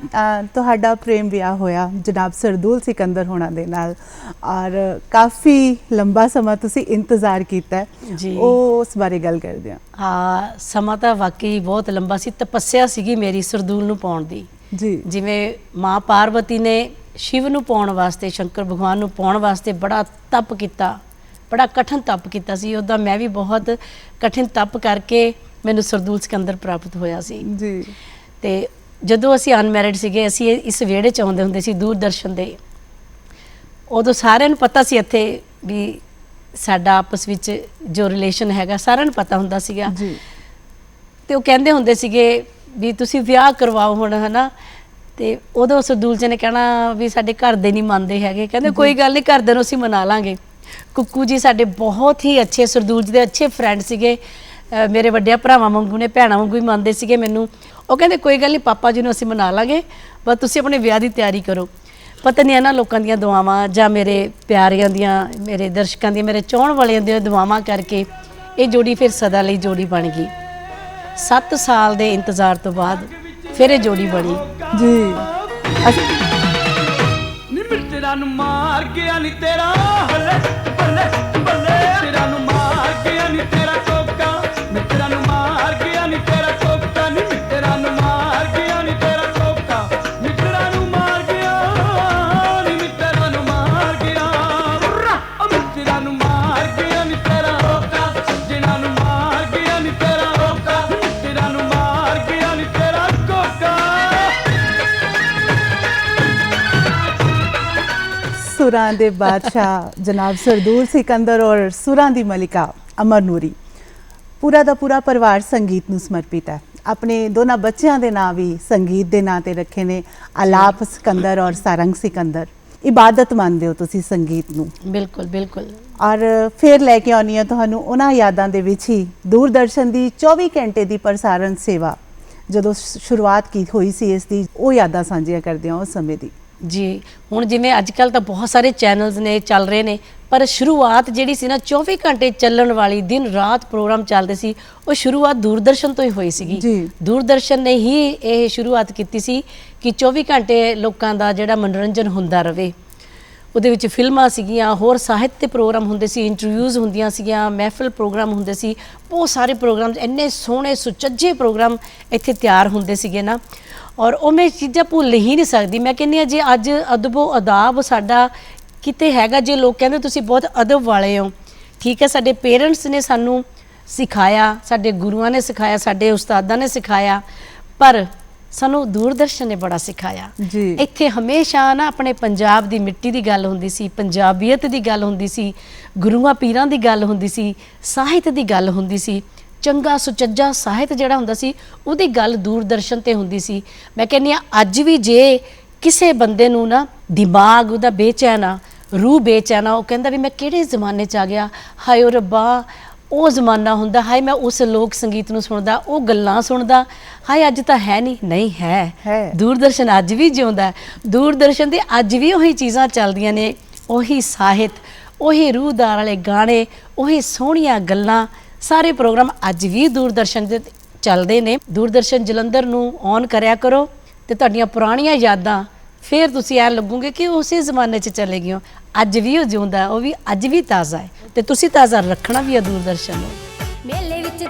ਤੁਹਾਡਾ ਪ੍ਰੇਮ ਵਿਆਹ ਹੋਇਆ ਜਨਾਬ ਸਰਦੂਲ ਸਿਕੰਦਰ ਹੋਣਾ ਦੇ ਨਾਲ। ਔਰ ਕਾਫੀ ਲੰਬਾ ਸਮਾਂ ਤੁਸੀਂ ਇੰਤਜ਼ਾਰ ਕੀਤਾ। ਉਹ ਉਸ ਬਾਰੇ ਗੱਲ ਕਰਦੇ ਆ ਹਾਂ ਸਮਾਂ ਤਾਂ ਵਾਕਈ ਬਹੁਤ ਲੰਬਾ ਸੀ ਤਪੱਸਿਆ ਸੀਗੀ ਮੇਰੀ ਸਰਦੂਲ ਨੂੰ ਪਾਉਣ ਦੀ। ਜੀ। ਜਿਵੇਂ ਮਾਂ ਪਾਰਵਤੀ ਨੇ ਸ਼ਿਵ ਨੂੰ ਪਾਉਣ ਵਾਸਤੇ ਸ਼ੰਕਰ ਭਗਵਾਨ ਨੂੰ ਪਾਉਣ ਵਾਸਤੇ ਬੜਾ ਤਪ ਕੀਤਾ ਬੜਾ ਕਠਿਨ ਤਪ ਕੀਤਾ ਸੀ। ਉਹਦਾ ਮੈਂ ਵੀ ਬਹੁਤ ਕਠਿਨ ਤਪ ਕਰਕੇ ਮੈਨੂੰ ਸਰਦੂਲ ਸਿਕੰਦਰ ਪ੍ਰਾਪਤ ਹੋਇਆ ਸੀ। ਜੀ। ਤੇ ਜਦੋਂ ਅਸੀਂ ਅਨਮੈਰਿਡ ਸੀਗੇ ਅਸੀਂ ਇਸ ਵਿਹੜੇ ਚ ਆਉਂਦੇ ਹੁੰਦੇ ਸੀ ਦੂਰਦਰਸ਼ਨ ਦੇ। ਉਦੋਂ ਸਾਰਿਆਂ ਨੂੰ ਪਤਾ ਸੀ ਇੱਥੇ ਵੀ ਸਾਡਾ ਆਪਸ ਵਿੱਚ ਜੋ ਰਿਲੇਸ਼ਨ ਹੈਗਾ ਸਾਰਿਆਂ ਨੂੰ ਪਤਾ ਹੁੰਦਾ ਸੀਗਾ। ਜੀ। ਤੇ ਉਹ ਕਹਿੰਦੇ ਹੁੰਦੇ ਸੀਗੇ ਵੀ ਤੁਸੀਂ ਵਿਆਹ ਕਰਵਾਓ ਹੁਣ ਹਨਾ? ਤੇ ਉਦੋਂ ਸਰਦੂਲ ਜੀ ਨੇ ਕਹਿਣਾ ਵੀ ਸਾਡੇ ਘਰ ਦੇ ਨਹੀਂ ਮੰਨਦੇ ਹੈਗੇ। ਕਹਿੰਦੇ ਕੋਈ ਗੱਲ ਨਹੀਂ ਘਰਦਿਆਂ ਨੂੰ ਅਸੀਂ ਮਨਾ ਲਾਂਗੇ। ਕੁੱਕੂ ਜੀ ਸਾਡੇ ਬਹੁਤ ਹੀ ਅੱਛੇ ਸਰਦੂਲ ਜੀ ਦੇ ਅੱਛੇ ਫਰੈਂਡ ਸੀਗੇ। ਮੇਰੇ ਵੱਡਿਆਂ ਭਰਾਵਾਂ ਵਾਂਗੂ ਨੇ ਭੈਣਾਂ ਵਾਂਗੂ ਹੀ ਮੰਨਦੇ ਸੀਗੇ ਮੈਨੂੰ। ਉਹ ਕਹਿੰਦੇ ਕੋਈ ਗੱਲ ਨਹੀਂ ਪਾਪਾ ਜੀ ਨੂੰ ਅਸੀਂ ਮਨਾ ਲਾਂਗੇ ਬਸ ਤੁਸੀਂ ਆਪਣੇ ਵਿਆਹ ਦੀ ਤਿਆਰੀ ਕਰੋ। ਪਤਾ ਨਹੀਂ ਇਹਨਾਂ ਲੋਕਾਂ ਦੀਆਂ ਦੁਆਵਾਂ ਜਾਂ ਮੇਰੇ ਪਿਆਰਿਆਂ ਦੀਆਂ ਮੇਰੇ ਦਰਸ਼ਕਾਂ ਦੀਆਂ ਮੇਰੇ ਚਾਹਣ ਵਾਲਿਆਂ ਦੀਆਂ ਦੁਆਵਾਂ ਕਰਕੇ ਇਹ ਜੋੜੀ ਫਿਰ ਸਦਾ ਲਈ ਜੋੜੀ ਬਣ ਗਈ। 7 ਸਾਲ ਦੇ ਇੰਤਜ਼ਾਰ ਤੋਂ ਬਾਅਦ ਫਿਰ ਇਹ ਜੋੜੀ ਬਣੀ। ਜੀ। ਅਸ- ਨੂੰ ਮਾਰ ਗਿਆ ਨੀ ਤੇਰਾ। ਬੱਲੇ ਬੱਲੇ ਬੱਲੇ ਤੇਰਾ ਨੂੰ ਮਾਰ ਗਿਆ ਨੀ ਤੇਰਾ ਕੋਕਾ ਸੁਰਾਂ ਦੇ ਬਾਦਸ਼ਾਹ ਜਨਾਬ ਸਰਦੂਲ ਸਿਕੰਦਰ ਔਰ ਸੁਰਾਂ ਦੀ ਮਲਿਕਾ ਅਮਰ ਨੂਰੀ। ਪੂਰਾ ਦਾ ਪੂਰਾ ਪਰਿਵਾਰ ਸੰਗੀਤ ਨੂੰ ਸਮਰਪਿਤ ਹੈ। ਆਪਣੇ ਦੋਨਾਂ ਬੱਚਿਆਂ ਦੇ ਨਾਂ ਵੀ ਸੰਗੀਤ ਦੇ ਨਾਂ ਤੇ ਰੱਖੇ ਨੇ ਆਲਾਪ ਸਿਕੰਦਰ ਔਰ ਸਾਰੰਗ ਸਿਕੰਦਰ। ਇਬਾਦਤ ਮੰਨਦੇ ਹੋ ਤੁਸੀਂ ਸੰਗੀਤ ਨੂੰ? ਬਿਲਕੁਲ ਬਿਲਕੁਲ। ਔਰ ਫਿਰ ਲੈ ਕੇ ਆਉਣੀ ਹੈ ਤੁਹਾਨੂੰ ਉਹਨਾਂ ਯਾਦਾਂ ਦੇ ਵਿੱਚ ਹੀ ਦੂਰਦਰਸ਼ਨ ਦੀ 24 ਘੰਟੇ ਦੀ ਪ੍ਰਸਾਰਣ ਸੇਵਾ। ਜਦੋਂ ਸ਼ੁਰੂਆਤ ਕੀ ਹੋਈ ਸੀ ਇਸ ਦੀ ਉਹ ਯਾਦਾਂ ਸਾਂਝੀਆਂ ਕਰਦੇ ਹਾਂ ਉਸ ਸਮੇਂ ਦੀ। ਜੀ ਹੁਣ ਜਿਵੇਂ ਅੱਜ ਕੱਲ ਤਾਂ ਬਹੁਤ ਸਾਰੇ ਚੈਨਲਸ ਨੇ ਚੱਲ ਰਹੇ ਨੇ ਪਰ ਸ਼ੁਰੂਆਤ ਜਿਹੜੀ ਸੀ ਨਾ 24 ਘੰਟੇ ਚੱਲਣ ਵਾਲੀ ਦਿਨ ਰਾਤ ਪ੍ਰੋਗਰਾਮ ਚੱਲਦੇ ਸੀ ਉਹ ਸ਼ੁਰੂਆਤ ਦੂਰਦਰਸ਼ਨ ਤੋਂ ਹੀ ਹੋਈ ਸੀਗੀ। ਦੂਰਦਰਸ਼ਨ ਨੇ ਹੀ ਇਹ ਸ਼ੁਰੂਆਤ ਕੀਤੀ ਸੀ ਕਿ 24 ਘੰਟੇ ਲੋਕਾਂ ਦਾ ਜਿਹੜਾ ਮਨੋਰੰਜਨ ਹੁੰਦਾ ਰਵੇ। ਉਹਦੇ ਵਿੱਚ ਫਿਲਮਾਂ ਸੀਗੀਆਂ ਹੋਰ ਸਾਹਿਤ ਦੇ ਪ੍ਰੋਗਰਾਮ ਹੁੰਦੇ ਸੀ ਇੰਟਰਵਿਊਜ਼ ਹੁੰਦੀਆਂ ਸੀਗੀਆਂ ਮਹਿਫਲ ਪ੍ਰੋਗਰਾਮ ਹੁੰਦੇ ਸੀ ਬਹੁਤ ਸਾਰੇ ਪ੍ਰੋਗਰਾਮ ਇੰਨੇ ਸੋਹਣੇ ਸੁਚੱਜੇ ਪ੍ਰੋਗਰਾਮ ਇੱਥੇ ਤਿਆਰ ਹੁੰਦੇ ਸੀਗੇ ਨਾ। ਔਰ ਉਹ ਮੈਂ ਚੀਜ਼ਾਂ ਭੁੱਲ ਹੀ ਨਹੀਂ ਸਕਦੀ। ਮੈਂ ਕਹਿੰਦੀ ਆ ਜੇ ਅੱਜ ਅਦਬੋ ਅਦਾਬ ਸਾਡਾ ਕਿਤੇ ਹੈਗਾ ਜੇ ਲੋਕ ਕਹਿੰਦੇ ਤੁਸੀਂ ਬਹੁਤ ਅਦਬ ਵਾਲੇ ਹੋ ਠੀਕ ਹੈ ਸਾਡੇ ਪੇਰੈਂਟਸ ਨੇ ਸਾਨੂੰ ਸਿਖਾਇਆ ਸਾਡੇ ਗੁਰੂਆਂ ਨੇ ਸਿਖਾਇਆ ਸਾਡੇ ਉਸਤਾਦਾਂ ਨੇ ਸਿਖਾਇਆ ਪਰ ਸਾਨੂੰ ਦੂਰਦਰਸ਼ਨ ਨੇ ਬੜਾ ਸਿਖਾਇਆ। ਜੀ। ਇੱਥੇ ਹਮੇਸ਼ਾ ਨਾ ਆਪਣੇ ਪੰਜਾਬ ਦੀ ਮਿੱਟੀ ਦੀ ਗੱਲ ਹੁੰਦੀ ਸੀ ਪੰਜਾਬੀਅਤ ਦੀ ਗੱਲ ਹੁੰਦੀ ਸੀ ਗੁਰੂਆਂ ਪੀਰਾਂ ਦੀ ਗੱਲ ਹੁੰਦੀ ਸੀ ਸਾਹਿਤ ਦੀ ਗੱਲ ਹੁੰਦੀ ਸੀ। ਚੰਗਾ ਸੁਚੱਜਾ ਸਾਹਿਤ ਜਿਹੜਾ ਹੁੰਦਾ ਸੀ ਉਹਦੀ ਗੱਲ ਦੂਰਦਰਸ਼ਨ ਤੇ ਹੁੰਦੀ ਸੀ। ਮੈਂ ਕਹਿੰਦੀ ਆ ਅੱਜ ਵੀ ਜੇ ਕਿਸੇ ਬੰਦੇ ਨੂੰ ਨਾ ਦਿਮਾਗ ਉਹਦਾ ਬੇਚੈਨ ਆ ਰੂਹ ਬੇਚੈਨ ਆ ਉਹ ਕਹਿੰਦਾ ਵੀ ਮੈਂ ਕਿਹੜੇ ਜ਼ਮਾਨੇ 'ਚ ਆ ਗਿਆ? ਹਾਏ ਓ ਰੱਬਾ ਉਹ ਜ਼ਮਾਨਾ ਹੁੰਦਾ ਹਾਏ ਮੈਂ ਉਸ ਲੋਕ ਸੰਗੀਤ ਨੂੰ ਸੁਣਦਾ ਉਹ ਗੱਲਾਂ ਸੁਣਦਾ ਹਾਏ ਅੱਜ ਤਾਂ ਹੈ ਨਹੀਂ ਨਹੀਂ ਹੈ। ਹੈ। ਦੂਰਦਰਸ਼ਨ ਅੱਜ ਵੀ ਜਿਉਂਦਾ ਹੈ। ਦੂਰਦਰਸ਼ਨ ਤੇ ਅੱਜ ਵੀ ਉਹੀ ਚੀਜ਼ਾਂ ਚੱਲਦੀਆਂ ਨੇ ਉਹੀ ਸਾਹਿਤ ਉਹੀ ਰੂਹਦਾਰ ਵਾਲੇ ਗਾਣੇ ਉਹੀ ਸੋਹਣੀਆਂ ਗੱਲਾਂ ਸਾਰੇ ਪ੍ਰੋਗਰਾਮ ਅੱਜ ਵੀ ਦੂਰਦਰਸ਼ਨ ਦੇ ਚੱਲਦੇ ਨੇ। ਦੂਰਦਰਸ਼ਨ ਜਲੰਧਰ ਨੂੰ ਔਨ ਕਰਿਆ ਕਰੋ ਤੇ ਤੁਹਾਡੀਆਂ ਪੁਰਾਣੀਆਂ ਯਾਦਾਂ ਫਿਰ ਤੁਸੀਂ ਐ ਲੱਗੋਗੇ ਕਿ ਉਸੇ ਜ਼ਮਾਨੇ 'ਚ ਚਲੇ ਗਏ ਹੋ। ਅੱਜ ਵੀ ਉਹ ਜਿਉਂਦਾ ਉਹ ਵੀ ਅੱਜ ਵੀ ਤਾਜ਼ਾ ਹੈ ਤੇ ਤੁਸੀਂ ਤਾਜ਼ਾ ਰੱਖਣਾ ਵੀ ਹੈ ਦੂਰਦਰਸ਼ਨ ਨੂੰ। ਮੇਲੇ ਵਿੱਚ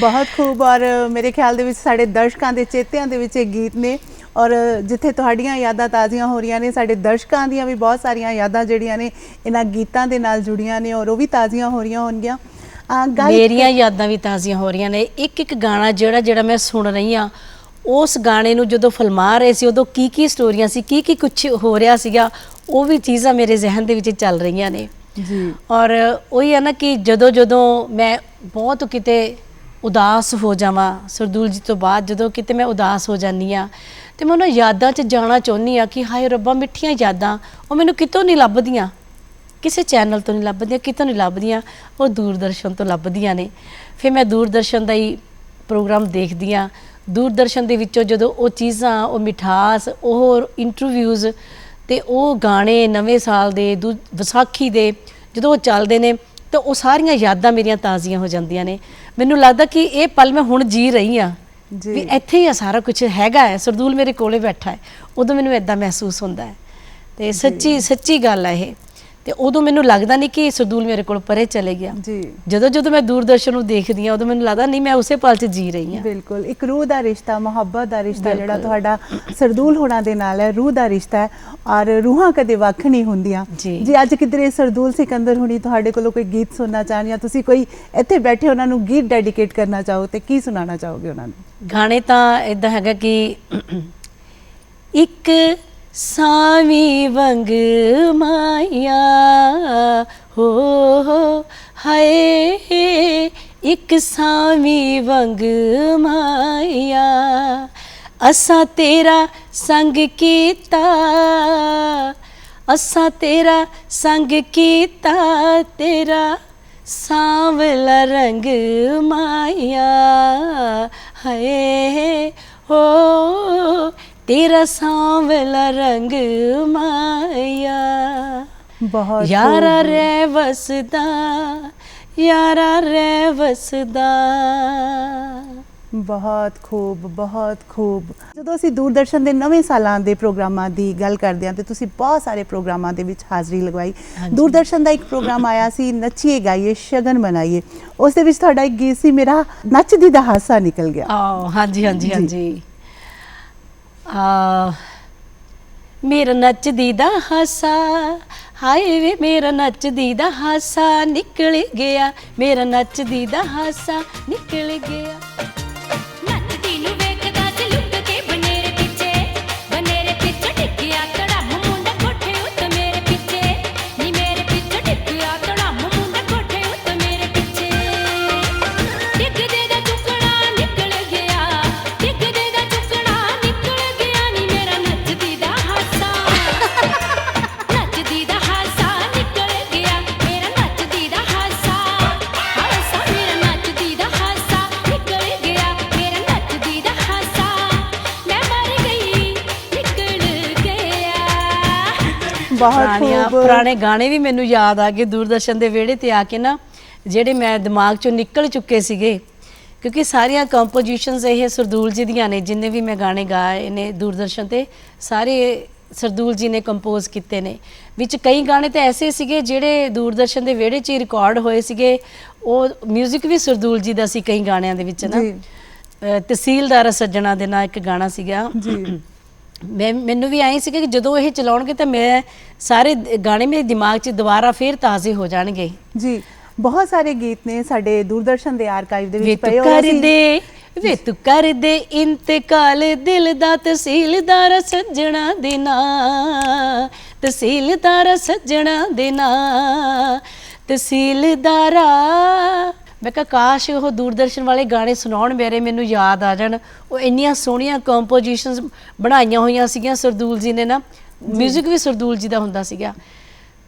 ਬਹੁਤ ਖੂਬ ਔਰ ਮੇਰੇ ਖਿਆਲ ਦੇ ਵਿੱਚ ਸਾਡੇ ਦਰਸ਼ਕਾਂ ਦੇ ਚੇਤਿਆਂ ਦੇ ਵਿੱਚ ਇਹ ਗੀਤ ਨੇ ਔਰ ਜਿੱਥੇ ਤੁਹਾਡੀਆਂ ਯਾਦਾਂ ਤਾਜ਼ੀਆਂ ਹੋ ਰਹੀਆਂ ਨੇ ਸਾਡੇ ਦਰਸ਼ਕਾਂ ਦੀਆਂ ਵੀ ਬਹੁਤ ਸਾਰੀਆਂ ਯਾਦਾਂ ਜਿਹੜੀਆਂ ਨੇ ਇਹਨਾਂ ਗੀਤਾਂ ਦੇ ਨਾਲ ਜੁੜੀਆਂ ਨੇ ਔਰ ਉਹ ਵੀ ਤਾਜ਼ੀਆਂ ਹੋ ਰਹੀਆਂ ਹੋਣਗੀਆਂ। ਮੇਰੀਆਂ ਯਾਦਾਂ ਵੀ ਤਾਜ਼ੀਆਂ ਹੋ ਰਹੀਆਂ ਨੇ। ਇੱਕ ਇੱਕ ਗਾਣਾ ਜਿਹੜਾ ਜਿਹੜਾ ਮੈਂ ਸੁਣ ਰਹੀ ਆ ਉਸ ਗਾਣੇ ਨੂੰ ਜਦੋਂ ਫਿਲਮਾ ਰਹੇ ਸੀ ਉਦੋਂ ਕੀ ਕੀ ਸਟੋਰੀਆਂ ਸੀ ਕੀ ਕੀ ਕੁਝ ਹੋ ਰਿਹਾ ਸੀਗਾ ਉਹ ਵੀ ਚੀਜ਼ਾਂ ਮੇਰੇ ਜ਼ਿਹਨ ਦੇ ਵਿੱਚ ਚੱਲ ਰਹੀਆਂ ਨੇ। ਜੀ। ਔਰ ਉਹੀ ਹੈ ਨਾ ਕਿ ਜਦੋਂ ਜਦੋਂ ਮੈਂ ਬਹੁਤ ਕਿਤੇ ਉਦਾਸ ਹੋ ਜਾਵਾਂ ਸਰਦੂਲ ਜੀ ਤੋਂ ਬਾਅਦ, ਜਦੋਂ ਕਿਤੇ ਮੈਂ ਉਦਾਸ ਹੋ ਜਾਂਦੀ ਆ ਤੇ ਮੈਂ ਉਹਨਾਂ ਯਾਦਾਂ 'ਚ ਜਾਣਾ ਚਾਹੁੰਦੀ ਆ ਕਿ ਹਾਏ ਰੱਬਾ, ਮਿੱਠੀਆਂ ਯਾਦਾਂ, ਉਹ ਮੈਨੂੰ ਕਿਤੋਂ ਨਹੀਂ ਲੱਭਦੀਆਂ? ਕਿਸੇ ਚੈਨਲ ਤੋਂ ਨਹੀਂ ਲੱਭਦੀਆਂ, ਕਿਤੋਂ ਨਹੀਂ ਲੱਭਦੀਆਂ? ਉਹ ਦੂਰਦਰਸ਼ਨ ਤੋਂ ਲੱਭਦੀਆਂ ਨੇ। ਫਿਰ ਮੈਂ ਦੂਰਦਰਸ਼ਨ ਦਾ ਹੀ ਪ੍ਰੋਗਰਾਮ ਦੇਖਦੀ ਆ ਦੂਰਦਰਸ਼ਨ ਦੇ ਵਿੱਚੋਂ ਜਦੋਂ ਉਹ ਚੀਜ਼ਾਂ, ਉਹ ਮਿਠਾਸ, ਉਹ ਇੰਟਰਵਿਊਜ਼ ਤੇ ਉਹ ਗਾਣੇ ਨਵੇਂ ਸਾਲ ਦੇ, ਦੂ- ਵਿਸਾਖੀ ਦੇ ਜਦੋਂ ਉਹ ਚੱਲਦੇ ਨੇ ਤਾਂ ਉਹ ਸਾਰੀਆਂ ਯਾਦਾਂ ਮੇਰੀਆਂ ਤਾਜ਼ੀਆਂ ਹੋ ਜਾਂਦੀਆਂ ਨੇ। ਮੈਨੂੰ ਲੱਗਦਾ ਕਿ ਇਹ ਪਲ ਮੈਂ ਹੁਣ ਜੀ ਰਹੀ ਆ। ਵੀ ਇੱਥੇ ਹੀ ਆ ਸਾਰਾ ਕੁਝ ਹੈਗਾ ਹੈ। ਸਰਦੂਲ ਮੇਰੇ ਕੋਲੇ ਬੈਠਾ ਹੈ। ਉਦੋਂ ਮੈਨੂੰ ਇਦਾਂ ਮਹਿਸੂਸ ਹੁੰਦਾ ਹੈ। ਤੇ ਸੱਚੀ ਸੱਚੀ ਗੱਲ ਹੈ ਇਹ। ਤੇ ਉਦੋਂ ਮੈਨੂੰ ਲੱਗਦਾ ਨਹੀਂ ਕਿ ਸਰਦੂਲ ਮੇਰੇ ਕੋਲ ਪਰੇ ਚਲੇ ਗਿਆ। ਜੀ। ਜਦੋਂ ਜਦੋਂ ਮੈਂ ਦੂਰਦਰਸ਼ਨ ਨੂੰ ਦੇਖਦੀ ਆ ਉਦੋਂ ਮੈਨੂੰ ਲੱਗਦਾ ਨਹੀਂ ਮੈਂ ਉਸੇ ਪਲ 'ਚ ਜੀ ਰਹੀ ਆ ਬਿਲਕੁਲ। ਇੱਕ ਰੂਹ ਦਾ ਰਿਸ਼ਤਾ ਮੁਹੱਬਤ ਦਾ ਰਿਸ਼ਤਾ ਜਿਹੜਾ। ਤੁਹਾਡਾ ਸਰਦੂਲ ਹੋਣਾ ਦੇ ਨਾਲ ਹੈ ਰੂਹ ਦਾ ਰਿਸ਼ਤਾ ਹੈ ਔਰ ਰੂਹਾਂ ਕਦੇ ਵੱਖ ਨਹੀਂ ਹੁੰਦੀਆਂ। ਜੀ। ਅੱਜ ਕਿਧਰੇ ਸਰਦੂਲ ਸਿਕੰਦਰ ਹੁਣੀ ਤੁਹਾਡੇ ਕੋਲੋਂ ਕੋਈ ਗੀਤ ਸੁਣਨਾ ਚਾਹਣ ਜਾਂ ਤੁਸੀਂ ਕੋਈ ਇੱਥੇ ਬੈਠੇ ਉਹਨਾਂ ਨੂੰ ਗੀਤ ਡੈਡੀਕੇਟ ਕਰਨਾ ਚਾਹੋ ਤੇ ਕੀ ਸੁਣਾਉਣਾ ਚਾਹੋਗੇ ਉਹਨਾਂ ਨੂੰ? ਗਾਣੇ ਤਾਂ ਇਦਾਂ ਹੈਗਾ ਕਿ ਇੱਕ ਸਾਵੀ ਵੰਗ ਮਾਇਆ ਹੋ ਹੋ ਹਾਏ ਇੱਕ ਸਾਵੀ ਵੰਗ ਮਾਇਆ ਅਸਾਂ ਤੇਰਾ ਸੰਗ ਕੀਤਾ ਅਸਾਂ ਤੇਰਾ ਸੰਗ ਕੀਤਾ ਤੇਰਾ ਸਾਂਵਲਾ ਰੰਗ ਮਾਇਆ ਹਾਏ ਹੋ ਤੇਰਾ ਸਾਂਵਲਾ ਰੰਗ ਮਾਇਆ ਬਹੁਤ ਯਾਰਾ। ਰਹਿ ਵਸਦਾ ਯਾਰਾ ਰਹਿ ਵਸਦਾ ਬਹੁਤ ਖੂਬ ਬਹੁਤ ਖੂਬ ਜਦੋਂ ਅਸੀਂ ਦੂਰਦਰਸ਼ਨ ਦੇ ਨਵੇਂ ਸਾਲਾਂ ਦੇ ਪ੍ਰੋਗਰਾਮਾਂ ਦੀ ਗੱਲ ਕਰਦੇ ਹਾਂ ਤੇ ਤੁਸੀਂ ਬਹੁਤ ਸਾਰੇ ਪ੍ਰੋਗਰਾਮਾਂ ਦੇ ਵਿੱਚ ਹਾਜ਼ਰੀ ਲਗਵਾਈ। ਦੂਰਦਰਸ਼ਨ ਦਾ ਇੱਕ ਪ੍ਰੋਗਰਾਮ ਆਇਆ ਸੀ ਨੱਚੀਏ ਗਾਈਏ ਸ਼ਗਨ ਮਨਾਈਏ ਉਸ ਦੇ ਵਿੱਚ ਤੁਹਾਡਾ ਇੱਕ ਗੀਤ ਸੀ ਮੇਰਾ ਨੱਚਦੀ ਦਾ ਹਾਸਾ ਨਿਕਲ ਗਿਆ ਆਹ ਹਾਂਜੀ ਹਾਂਜੀ। ਹਾਂਜੀ ਆ, ਮੇਰਾ ਨੱਚਦੀ ਦਾ ਹਾਸਾ, ਹਾਏ ਵੇ ਮੇਰਾ ਨੱਚਦੀ ਦਾ ਹਾਸਾ ਨਿਕਲ ਗਿਆ, ਮੇਰਾ ਨੱਚਦੀ ਦਾ ਹਾਸਾ ਨਿਕਲ ਗਿਆ। ਪੁਰਾਣੀਆਂ ਖੂਬ। ਪੁਰਾਣੇ ਗਾਣੇ ਵੀ ਮੈਨੂੰ ਯਾਦ ਆ ਗਏ ਦੂਰਦਰਸ਼ਨ ਦੇ ਵਿਹੜੇ ਤੇ ਆ ਕੇ ਨਾ ਜਿਹੜੇ ਮੈਂ ਦਿਮਾਗ ਚੋਂ ਨਿਕਲ ਚੁੱਕੇ ਸੀਗੇ। ਕਿਉਂਕਿ ਸਾਰੀਆਂ ਕੰਪੋਜੀਸ਼ਨਸ ਇਹ ਸਰਦੂਲ ਜੀ ਦੀਆਂ ਨੇ ਜਿੰਨੇ ਵੀ ਮੈਂ ਗਾਣੇ ਗਾਏ ਨੇ ਦੂਰਦਰਸ਼ਨ ਤੇ ਸਾਰੇ ਸਰਦੂਲ ਜੀ ਨੇ ਕੰਪੋਜ਼ ਕੀਤੇ ਨੇ। ਵਿੱਚ ਕਈ ਗਾਣੇ ਤਾਂ ਐਸੇ ਸੀਗੇ ਜਿਹੜੇ ਦੂਰਦਰਸ਼ਨ ਦੇ ਵਿਹੜੇ 'ਚ ਹੀ ਰਿਕਾਰਡ ਹੋਏ ਸੀਗੇ। ਉਹ 뮤직 ਵੀ ਸਰਦੂਲ ਜੀ ਦਾ ਸੀ ਕਈ ਗਾਣਿਆਂ ਦੇ ਵਿੱਚ ਨਾ। ਜੀ। ਅਹ ਤਹਿਸੀਲਦਾਰ ਸੱਜਣਾ ਦੇ ਨਾਲ ਇੱਕ ਗਾਣਾ ਸੀਗਾ। ਜੀ। ਮੈਂ ਮੈਨੂੰ ਵੀ ਆਏ ਸੀਗਾ ਕਿ ਜਦੋਂ ਇਹ ਚਲਾਉਣਗੇ ਤਾਂ ਮੈਂ ਸਾਰੇ ਗਾਣੇ ਮੇਰੇ ਦਿਮਾਗ 'ਚ ਦੁਬਾਰਾ ਫੇਰ ਤਾਜ਼ੇ ਹੋ ਜਾਣਗੇ। ਜੀ ਬਹੁਤ ਸਾਰੇ ਗੀਤ ਨੇ ਸਾਡੇ ਦੂਰਦਰਸ਼ਨ ਦੇ ਆਰਕਾਈਵ ਦੇ ਵਿੱਚ ਪਏ ਹੋਏ ਅਸੀਂ- ਦੇ ਵੇ ਤੂੰ ਕਰ ਦੇ ਇੰਤਕਾਲ ਦਿਲ ਦਾ ਤਹਿਸੀਲਦਾਰ ਸੱਜਣਾ ਦੇ ਨਾਂ ਤਹਿਸੀਲਦਾਰ ਸੱਜਣਾ ਦੇ ਨਾਂ ਤਹਿਸੀਲਦਾਰਾ ਮੈਂ ਕਿਹਾ ਕਾਸ਼ ਉਹ ਦੂਰਦਰਸ਼ਨ ਵਾਲੇ ਗਾਣੇ ਸੁਣਾਉਣ ਮੇਰੇ ਮੈਨੂੰ ਯਾਦ ਆ ਜਾਣ। ਉਹ ਇੰਨੀਆਂ ਸੋਹਣੀਆਂ ਕੰਪੋਜੀਸ਼ਨਸ ਬਣਾਈਆਂ ਹੋਈਆਂ ਸੀਗੀਆਂ ਸਰਦੂਲ ਜੀ ਨੇ ਨਾ। 뮤직 ਵੀ ਸਰਦੂਲ ਜੀ ਦਾ ਹੁੰਦਾ ਸੀਗਾ।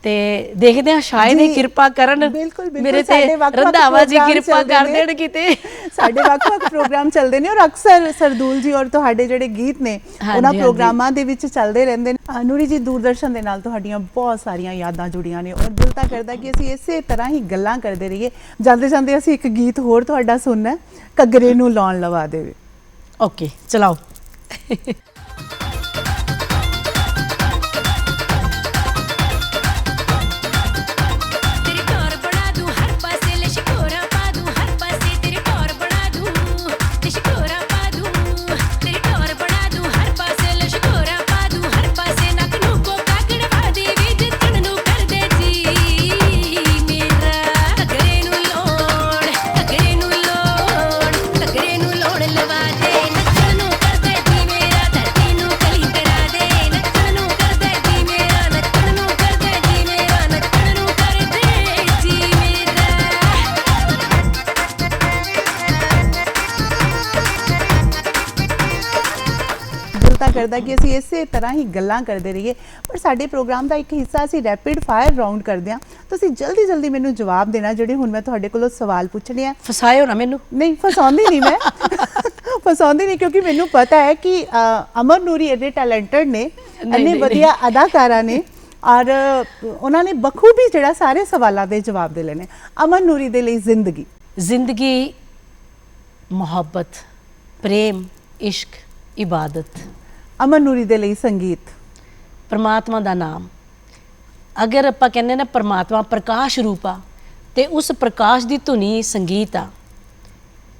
ਤੇ ਦੇਖਦੇ ਹਾਂ ਸ਼ਾਇਦ ਇਹ ਕਿਰਪਾ ਕਰਨ ਮੇਰੇ ਤੇ ਰੰਧਾਵਾ ਜੀ ਕਿਰਪਾ ਕਰ। ਦੇਣ ਕਿਤੇ। ਸਾਡੇ ਵੱਖ-ਵੱਖ ਪ੍ਰੋਗਰਾਮ ਚੱਲਦੇ ਨੇ ਔਰ ਅਕਸਰ ਸਰਦੂਲ ਜੀ ਔਰ ਤੁਹਾਡੇ ਜਿਹੜੇ ਗੀਤ ਨੇ ਉਹਨਾਂ। ਪ੍ਰੋਗਰਾਮਾਂ ਦੇ ਵਿੱਚ ਚੱਲਦੇ ਰਹਿੰਦੇ ਨੇ। ਨੂਰੀ ਜੀ ਦੂਰਦਰਸ਼ਨ ਦੇ ਨਾਲ ਤੁਹਾਡੀਆਂ ਬਹੁਤ ਸਾਰੀਆਂ ਯਾਦਾਂ ਜੁੜੀਆਂ ਨੇ ਔਰ ਦਿਲ ਤਾਂ ਕਰਦਾ ਕਿ ਅਸੀਂ ਇਸੇ ਤਰ੍ਹਾਂ ਹੀ ਗੱਲਾਂ ਕਰਦੇ ਰਹੀਏ। ਜਾਂਦੇ ਜਾਂਦੇ ਅਸੀਂ ਇੱਕ ਗੀਤ ਹੋਰ ਤੁਹਾਡਾ ਸੁਣਨਾ ਹੈ, ਘੱਗਰੇ ਨੂੰ ਲਾਉਣ ਲਵਾ ਦੇਵੇ। ਓਕੇ ਚਲਾਓ। ਕਰਦਾ ਕਿ ਅਸੀਂ ਇਸੇ ਤਰ੍ਹਾਂ ਹੀ ਗੱਲਾਂ ਕਰਦੇ ਰਹੀਏ। ਪਰ ਸਾਡੇ ਪ੍ਰੋਗਰਾਮ ਦਾ ਇੱਕ ਹਿੱਸਾ ਅਸੀਂ ਰੈਪਿਡ ਫਾਇਰ ਰਾਉਂਡ ਕਰਦੇ ਹਾਂ। ਤੁਸੀਂ ਜਲਦੀ ਜਲਦੀ ਮੈਨੂੰ ਜਵਾਬ ਦੇਣਾ ਜਿਹੜੇ ਹੁਣ ਮੈਂ ਤੁਹਾਡੇ ਕੋਲੋਂ ਸਵਾਲ ਪੁੱਛਣੇ ਆ। ਫਸਾਇਓ ਨਾ ਮੈਨੂੰ। ਨਹੀਂ ਫਸਾਉਂਦੀ ਨਹੀਂ ਮੈਂ। ਫਸਾਉਂਦੀ ਨਹੀਂ ਕਿਉਂਕਿ ਮੈਨੂੰ ਪਤਾ ਹੈ ਕਿ ਅਮਰ ਨੂਰੀ ਐਡੇ ਟੈਲੈਂਟਡ ਨੇ ਇੰਨੇ ਵਧੀਆ ਅਦਾਕਾਰਾ ਨੇ ਔਰ ਉਹਨਾਂ ਨੇ ਬਖੂਬੀ ਜਿਹੜਾ ਸਾਰੇ ਸਵਾਲਾਂ ਦੇ ਜਵਾਬ ਦੇ ਲੈਣੇ। ਅਮਰ ਨੂਰੀ ਦੇ ਲਈ ਜ਼ਿੰਦਗੀ। ਜ਼ਿੰਦਗੀ ਮੁਹੱਬਤ ਪ੍ਰੇਮ ਇਸ਼ਕ ਇਬਾਦਤ। ਅਮਰ ਨੂਰੀ ਦੇ ਲਈ ਸੰਗੀਤ। ਪਰਮਾਤਮਾ ਦਾ ਨਾਮ। ਅਗਰ ਆਪਾਂ ਕਹਿੰਦੇ ਨਾ ਪਰਮਾਤਮਾ ਪ੍ਰਕਾਸ਼ ਰੂਪ ਆ ਤੇ ਉਸ ਪ੍ਰਕਾਸ਼ ਦੀ ਧੁਨੀ ਸੰਗੀਤ ਆ।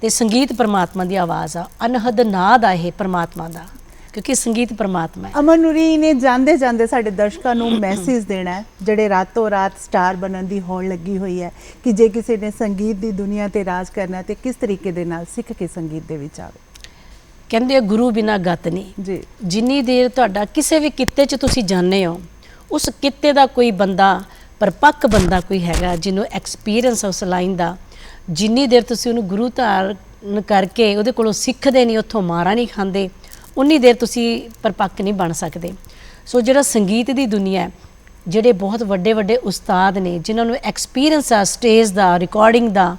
ਤੇ ਸੰਗੀਤ ਪਰਮਾਤਮਾ ਦੀ ਆਵਾਜ਼ ਆ। ਅਨਹਦ ਨਾਦ ਆ ਇਹ ਪਰਮਾਤਮਾ ਦਾ ਕਿਉਂਕਿ ਸੰਗੀਤ ਪਰਮਾਤਮਾ ਹੈ। ਅਮਰ ਨੂਰੀ ਨੇ ਜਾਂਦੇ ਜਾਂਦੇ ਸਾਡੇ ਦਰਸ਼ਕਾਂ ਨੂੰ ਮੈਸੇਜ ਦੇਣਾ ਹੈ ਜਿਹੜੇ ਰਾਤੋਂ ਰਾਤ ਸਟਾਰ ਬਣਨ ਦੀ ਹੋੜ ਲੱਗੀ ਹੋਈ ਹੈ ਕਿ ਜੇ ਕਿਸੇ ਨੇ ਸੰਗੀਤ ਦੀ ਦੁਨੀਆ ਤੇ ਰਾਜ ਕਰਨਾ ਤੇ ਕਿਸ ਤਰੀਕੇ ਦੇ ਨਾਲ ਸਿੱਖ ਕੇ ਸੰਗੀਤ ਦੇ ਵਿੱਚ ਆਵੇ। ਕਹਿੰਦੇ ਗੁਰੂ ਬਿਨਾ ਗਤ ਨਹੀਂ। ਜੀ। ਜਿੰਨੀ ਦੇਰ ਤੁਹਾਡਾ ਕਿਸੇ ਵੀ ਕਿੱਤੇ 'ਚ ਤੁਸੀਂ ਜਾਣਦੇ ਹੋ ਉਸ ਕਿੱਤੇ ਦਾ ਕੋਈ ਬੰਦਾ ਪਰਪੱਕ ਬੰਦਾ ਕੋਈ ਹੈਗਾ ਜਿਹਨੂੰ ਐਕਸਪੀਰੀਅੰਸ ਉਸ ਲਾਈਨ ਦਾ ਜਿੰਨੀ ਦੇਰ ਤੁਸੀਂ ਉਹਨੂੰ ਗੁਰੂ ਧਾਰਨ ਕਰਕੇ ਉਹਦੇ ਕੋਲੋਂ ਸਿੱਖਦੇ ਨਹੀਂ ਉੱਥੋਂ ਮਾਰਾ ਨਹੀਂ ਖਾਂਦੇ ਉਨੀ ਦੇਰ ਤੁਸੀਂ ਪਰਪੱਕ ਨਹੀਂ ਬਣ ਸਕਦੇ। ਸੋ ਜਿਹੜਾ ਸੰਗੀਤ ਦੀ ਦੁਨੀਆ ਹੈ ਜਿਹੜੇ ਬਹੁਤ ਵੱਡੇ ਵੱਡੇ ਉਸਤਾਦ ਨੇ ਜਿਨ੍ਹਾਂ ਨੂੰ ਐਕਸਪੀਰੀਅੰਸ ਆ ਸਟੇਜ ਦਾ ਰਿਕਾਰਡਿੰਗ ਦਾ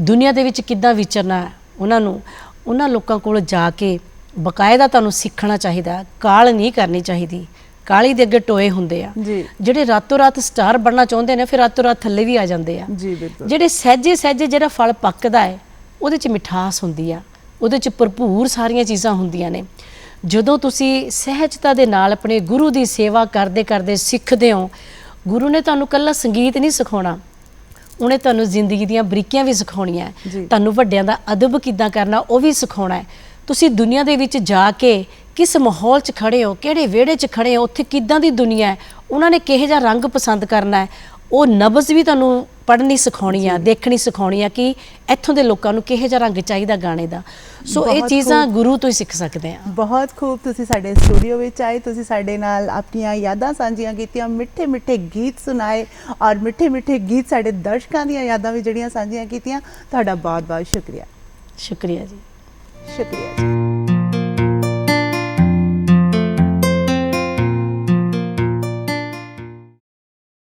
ਦੁਨੀਆ ਦੇ ਵਿੱਚ ਕਿੱਦਾਂ ਵਿਚਰਨਾ ਹੈ ਉਹਨਾਂ ਨੂੰ ਉਹਨਾਂ ਲੋਕਾਂ ਕੋਲ ਜਾ ਕੇ ਬਕਾਇਦਾ ਤੁਹਾਨੂੰ ਸਿੱਖਣਾ ਚਾਹੀਦਾ ਕਾਲ ਨਹੀਂ ਕਰਨੀ ਚਾਹੀਦੀ। ਕਾਲੀ ਦੇ ਅੱਗੇ ਟੋਏ ਹੁੰਦੇ ਆ। ਜਿਹੜੇ ਰਾਤੋਂ ਰਾਤ ਸਟਾਰ ਬਣਨਾ ਚਾਹੁੰਦੇ ਨੇ ਫਿਰ ਰਾਤੋਂ ਰਾਤ ਥੱਲੇ ਵੀ ਆ ਜਾਂਦੇ ਆ। ਜੀ ਬਿਲਕੁਲ। ਜਿਹੜੇ ਸਹਿਜੇ ਸਹਿਜੇ ਜਿਹੜਾ ਫਲ ਪੱਕਦਾ ਹੈ ਉਹਦੇ ਚ ਮਿਠਾਸ ਹੁੰਦੀ ਆ। ਉਹਦੇ ਚ ਭਰਪੂਰ ਸਾਰੀਆਂ ਚੀਜ਼ਾਂ ਹੁੰਦੀਆਂ ਨੇ। ਜਦੋਂ ਤੁਸੀਂ ਸਹਿਜਤਾ ਦੇ ਨਾਲ ਆਪਣੇ ਗੁਰੂ ਦੀ ਸੇਵਾ ਕਰਦੇ ਕਰਦੇ ਸਿੱਖਦੇ ਹੋ ਗੁਰੂ ਨੇ ਤੁਹਾਨੂੰ ਕੱਲਾ ਸੰਗੀਤ ਨਹੀਂ ਸਿਖਾਉਣਾ। ਉਹਨੇ ਤੁਹਾਨੂੰ ਜ਼ਿੰਦਗੀ ਦੀਆਂ ਬਰੀਕੀਆਂ ਵੀ ਸਿਖਾਉਣੀਆਂ ਹੈ। ਤੁਹਾਨੂੰ ਵੱਡਿਆਂ ਦਾ ਅਦਬ ਕਿੱਦਾਂ ਕਰਨਾ ਉਹ ਵੀ ਸਿਖਾਉਣਾ ਹੈ ਤੁਸੀਂ ਦੁਨੀਆ ਦੇ ਵਿੱਚ ਜਾ ਕੇ ਕਿਸ ਮਾਹੌਲ 'ਚ ਖੜੇ ਹੋ ਕਿਹੜੇ ਵਿਹੜੇ 'ਚ ਖੜੇ ਹੋ ਉੱਥੇ ਕਿੱਦਾਂ ਦੀ ਦੁਨੀਆ ਹੈ ਉਹਨਾਂ ਨੇ ਕਿਹੋ ਜਿਹਾ ਰੰਗ ਪਸੰਦ ਕਰਨਾ ਹੈ ਉਹ ਨਬਜ਼ ਵੀ ਤੁਹਾਨੂੰ ਪੜ੍ਹਨੀ ਸਿਖਾਉਣੀ ਆ ਦੇਖਣੀ ਸਿਖਾਉਣੀ ਆ ਕਿ ਇੱਥੋਂ ਦੇ ਲੋਕਾਂ ਨੂੰ ਕਿਹੋ ਜਿਹਾ ਰੰਗ ਚਾਹੀਦਾ ਗਾਣੇ ਦਾ। ਸੋ ਇਹ ਚੀਜ਼ਾਂ। ਗੁਰੂ ਤੋਂ ਹੀ ਸਿੱਖ ਸਕਦੇ ਆ। ਬਹੁਤ ਖੂਬ ਤੁਸੀਂ ਸਾਡੇ ਸਟੂਡੀਓ ਵਿੱਚ ਆਏ ਤੁਸੀਂ ਸਾਡੇ ਨਾਲ ਆਪਣੀਆਂ ਯਾਦਾਂ ਸਾਂਝੀਆਂ ਕੀਤੀਆਂ ਮਿੱਠੇ ਮਿੱਠੇ ਗੀਤ ਸੁਣਾਏ ਔਰ ਮਿੱਠੇ ਮਿੱਠੇ ਗੀਤ ਸਾਡੇ ਦਰਸ਼ਕਾਂ ਦੀਆਂ ਯਾਦਾਂ ਵੀ ਜਿਹੜੀਆਂ ਸਾਂਝੀਆਂ ਕੀਤੀਆਂ। ਤੁਹਾਡਾ ਬਹੁਤ ਬਹੁਤ ਸ਼ੁਕਰੀਆ। ਸ਼ੁਕਰੀਆ ਜੀ। ਸ਼ੁਕਰੀਆ ਜੀ।